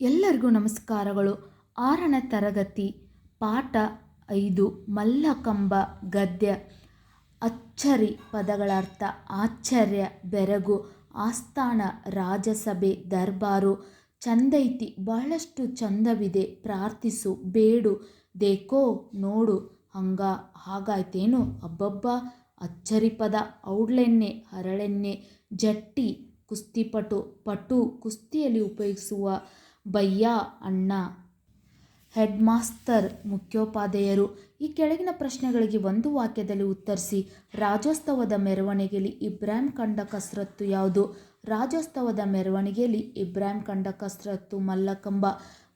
ಎಲ್ಲರಿಗೂ ನಮಸ್ಕಾರಗಳು. ಆರನೇ ತರಗತಿ, ಪಾಠ ಐದು, ಮಲ್ಲಕಂಬ ಗದ್ಯ. ಅಚ್ಚರಿ ಪದಗಳ ಅರ್ಥ, ಆಶ್ಚರ್ಯ, ಬೆರಗು, ಆಸ್ಥಾನ, ರಾಜಸಭೆ, ದರ್ಬಾರು. ಚಂದೈತಿ, ಬಹಳಷ್ಟು ಚಂದವಿದೆ, ಪ್ರಾರ್ಥಿಸು, ಬೇಡು, ದೇಕೋ, ನೋಡು, ಹಂಗ, ಹಾಗಾಯ್ತೇನು? ಅಬ್ಬಬ್ಬ, ಅಚ್ಚರಿ ಪದ, ಔಡ್ಲೆಣ್ಣೆ, ಹರಳೆಣ್ಣೆ, ಜಟ್ಟಿ, ಕುಸ್ತಿಪಟು, ಪಟು, ಕುಸ್ತಿಯಲ್ಲಿ ಉಪಯೋಗಿಸುವ ಬಯ್ಯ, ಅಣ್ಣ. ಹೆಡ್ ಮಾಸ್ತರ್ ಮುಖ್ಯೋಪಾಧ್ಯಾಯರು, ಈ ಕೆಳಗಿನ ಪ್ರಶ್ನೆಗಳಿಗೆ ಒಂದು ವಾಕ್ಯದಲ್ಲಿ ಉತ್ತರಿಸಿ, ರಾಜೋತ್ಸವದ ಮೆರವಣಿಗೆಯಲ್ಲಿ ಇಬ್ರಾಹಿಂ ಕಂಡ ಕಸರತ್ತು ಯಾವುದು? ರಾಜ್ಯೋತ್ಸವದ ಮೆರವಣಿಗೆಯಲ್ಲಿ ಇಬ್ರಾಹಿಂ ಕಂಡ ಕಸರತ್ತು ಮಲ್ಲಕಂಬ.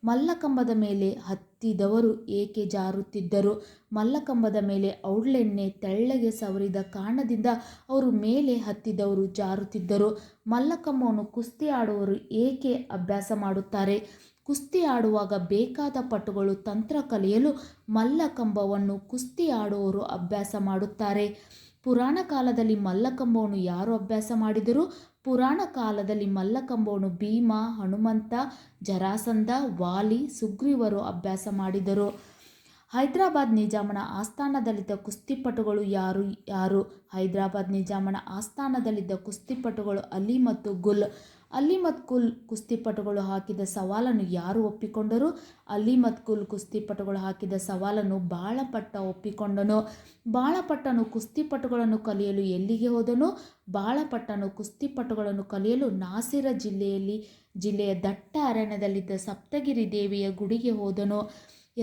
ಮಲ್ಲಕಂಬದ ಮೇಲೆ ಹತ್ತಿದವರು ಏಕೆ ಜಾರುತ್ತಿದ್ದರು? ಮಲ್ಲಕಂಬದ ಮೇಲೆ ಔಡ್ಲೆಣ್ಣೆ ತೆಳ್ಳಗೆ ಸವರಿದ ಕಾರಣದಿಂದ ಅವರು ಮೇಲೆ ಹತ್ತಿದವರು ಜಾರುತ್ತಿದ್ದರು. ಮಲ್ಲಕಂಬವನ್ನು ಕುಸ್ತಿ ಆಡುವವರು ಏಕೆ ಅಭ್ಯಾಸ ಮಾಡುತ್ತಾರೆ? ಕುಸ್ತಿ ಆಡುವಾಗ ಬೇಕಾದ ಪಟುಗಳು ತಂತ್ರ ಕಲಿಯಲು ಮಲ್ಲಕಂಬವನ್ನು ಕುಸ್ತಿ ಆಡುವವರು ಅಭ್ಯಾಸ ಮಾಡುತ್ತಾರೆ. ಪುರಾಣ ಕಾಲದಲ್ಲಿ ಮಲ್ಲಕಂಬವನ್ನು ಯಾರು ಅಭ್ಯಾಸ ಮಾಡಿದರು? ಪುರಾಣ ಕಾಲದಲ್ಲಿ ಮಲ್ಲಕಂಬವನ್ನು ಭೀಮ, ಹನುಮಂತ, ಜರಾಸಂಧ, ವಾಲಿ, ಸುಗ್ರೀವರು ಅಭ್ಯಾಸ ಮಾಡಿದರು. ಹೈದರಾಬಾದ್ ನಿಜಾಮನ ಆಸ್ಥಾನದಲ್ಲಿದ್ದ ಕುಸ್ತಿಪಟುಗಳು ಯಾರು? ಯಾರು? ಹೈದರಾಬಾದ್ ನಿಜಾಮನ ಆಸ್ಥಾನದಲ್ಲಿದ್ದ ಕುಸ್ತಿಪಟುಗಳು ಅಲಿ ಮತ್ತು ಗುಲ್. ಅಲಿ ಮತ್ತು ಕುಲ್ ಕುಸ್ತಿಪಟುಗಳು ಹಾಕಿದ ಸವಾಲನ್ನು ಯಾರು ಒಪ್ಪಿಕೊಂಡರು? ಅಲಿ ಮತ್ತು ಕುಲ್ ಕುಸ್ತಿಪಟುಗಳು ಹಾಕಿದ ಸವಾಲನ್ನು ಬಾಳಪಟ್ಟ ಒಪ್ಪಿಕೊಂಡನು. ಬಾಳಪಟ್ಟನು ಕುಸ್ತಿಪಟುಗಳನ್ನು ಕಲಿಯಲು ಎಲ್ಲಿಗೆ ಹೋದನು? ಬಾಳಪಟ್ಟನು ಕುಸ್ತಿಪಟುಗಳನ್ನು ಕಲಿಯಲು ನಾಸಿರ ಜಿಲ್ಲೆಯಲ್ಲಿ, ಜಿಲ್ಲೆಯ ದಟ್ಟ ಅರಣ್ಯದಲ್ಲಿದ್ದ ಸಪ್ತಗಿರಿ ದೇವಿಯ ಗುಡಿಗೆ ಹೋದನು.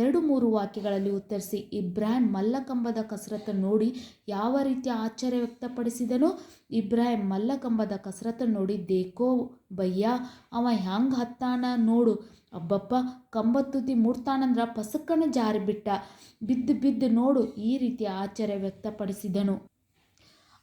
ಎರಡು ಮೂರು ವಾಕ್ಯಗಳಲ್ಲಿ ಉತ್ತರಿಸಿ ಇಬ್ರಾಹಿಂ ಮಲ್ಲಕಂಬದ ಕಸರತ್ತು ನೋಡಿ ಯಾವ ರೀತಿಯ ಆಶ್ಚರ್ಯ ವ್ಯಕ್ತಪಡಿಸಿದನು? ಇಬ್ರಾಹಿಂ ಮಲ್ಲಕಂಬದ ಕಸರತ್ತು ನೋಡಿ, ದೇಕೋ ಬಯ್ಯ, ಅವ ಹ್ಯಾಂಗೆ ಹತ್ತಾನ ನೋಡು. ಅಬ್ಬಪ್ಪ ಕಂಬ ತುದಿ ಮುಡ್ತಾನಂದ್ರ ಪಸಕ್ಕನ ಜಾರಿ ಬಿಟ್ಟ ಬಿದ್ದು ಬಿದ್ದು ನೋಡು, ಈ ರೀತಿಯ ಆಶ್ಚರ್ಯ ವ್ಯಕ್ತಪಡಿಸಿದನು.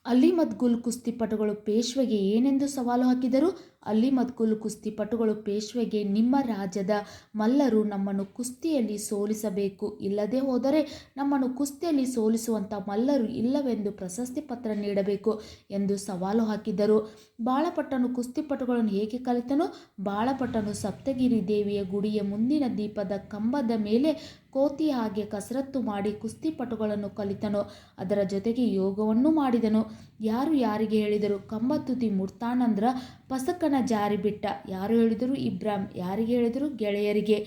ಅಲಿ ಮತ್ತು ಗುಲ್ ಕುಸ್ತಿಪಟುಗಳು ಪೇಶ್ವೆಗೆ ಏನೆಂದು ಸವಾಲು ಹಾಕಿದರು? ಅಲಿ ಮತ್ತು ಗುಲ್ ಕುಸ್ತಿಪಟುಗಳು ಪೇಶ್ವೆಗೆ ನಿಮ್ಮ ರಾಜ್ಯದ ಮಲ್ಲರು ನಮ್ಮನ್ನು ಕುಸ್ತಿಯಲ್ಲಿ ಸೋಲಿಸಬೇಕು. ಇಲ್ಲದೆ ಹೋದರೆ ನಮ್ಮನ್ನು ಕುಸ್ತಿಯಲ್ಲಿ ಸೋಲಿಸುವಂಥ ಮಲ್ಲರು ಇಲ್ಲವೆಂದು ಪ್ರಶಸ್ತಿ ಪತ್ರ ನೀಡಬೇಕು ಎಂದು ಸವಾಲು ಹಾಕಿದರು. ಬಾಳಪಟ್ಟನು ಕುಸ್ತಿಪಟುಗಳನ್ನು ಹೇಗೆ ಕಲಿತನು? ಬಾಳಪಟ್ಟನು ಸಪ್ತಗಿರಿ ದೇವಿಯ ಗುಡಿಯ ಮುಂದಿನ ದೀಪದ ಕಂಬದ ಮೇಲೆ ಕೋತಿ ಹಾಗೆ ಕಸರತ್ತು ಮಾಡಿ ಕುಸ್ತಿಪಟುಗಳನ್ನು ಕಲಿತನು. ಅದರ ಜೊತೆಗೆ ಯೋಗವನ್ನು ಮಾಡಿದನು. ಯಾರು ಯಾರಿಗೆ ಹೇಳಿದರು ಕಂಬ ಮುರ್ತಾನಂದ್ರ ಪಸಕನ ಜಾರಿ ಬಿಟ್ಟ. ಯಾರು ಹೇಳಿದರು ಇಬ್ರಾಹಿಂ ಯಾರಿಗೆ ಹೇಳಿದರು ಗೆಳೆಯರಿಗೆ.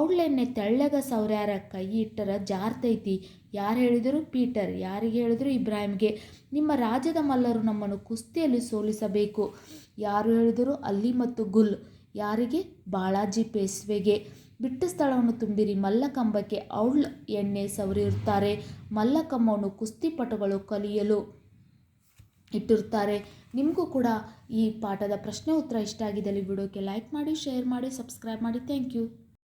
ಔಡ್ಲೆಣ್ಣೆ ತೆಳ್ಳಗ ಸೌರ್ಯಾರ ಕೈ ಇಟ್ಟರ ಜಾರ್ತೈತಿ. ಯಾರು ಹೇಳಿದರು ಪೀಟರ್, ಯಾರಿಗೆ ಹೇಳಿದರು ಇಬ್ರಾಹಿಂಗೆ ನಿಮ್ಮ ರಾಜದ ಮಲ್ಲರು ನಮ್ಮನ್ನು ಕುಸ್ತಿಯಲ್ಲಿ ಸೋಲಿಸಬೇಕು. ಯಾರು ಹೇಳಿದರು ಅಲ್ಲಿ ಮತ್ತು ಗುಲ್. ಯಾರಿಗೆ? ಬಾಳಾಜಿ ಪೇಸ್ವೆಗೆ. ಬಿಟ್ಟ ಸ್ಥಳವನ್ನು ತುಂಬಿರಿ. ಮಲ್ಲಕಂಬಕ್ಕೆ ಔಳ್ ಎಣ್ಣೆ ಸವರಿರುತ್ತಾರೆ. ಮಲ್ಲಕಂಬವನ್ನು ಕುಸ್ತಿಪಟುಗಳು ಕಲಿಯಲು ಇಟ್ಟಿರುತ್ತಾರೆ. ನಿಮಗೂ ಕೂಡ ಈ ಪಾಠದ ಪ್ರಶ್ನೆ ಉತ್ತರ ಇಷ್ಟ ಆಗಿದ್ದಲ್ಲಿ ವಿಡಿಯೋಕ್ಕೆ ಲೈಕ್ ಮಾಡಿ ಶೇರ್ ಮಾಡಿ ಸಬ್ಸ್ಕ್ರೈಬ್ ಮಾಡಿ. Thank you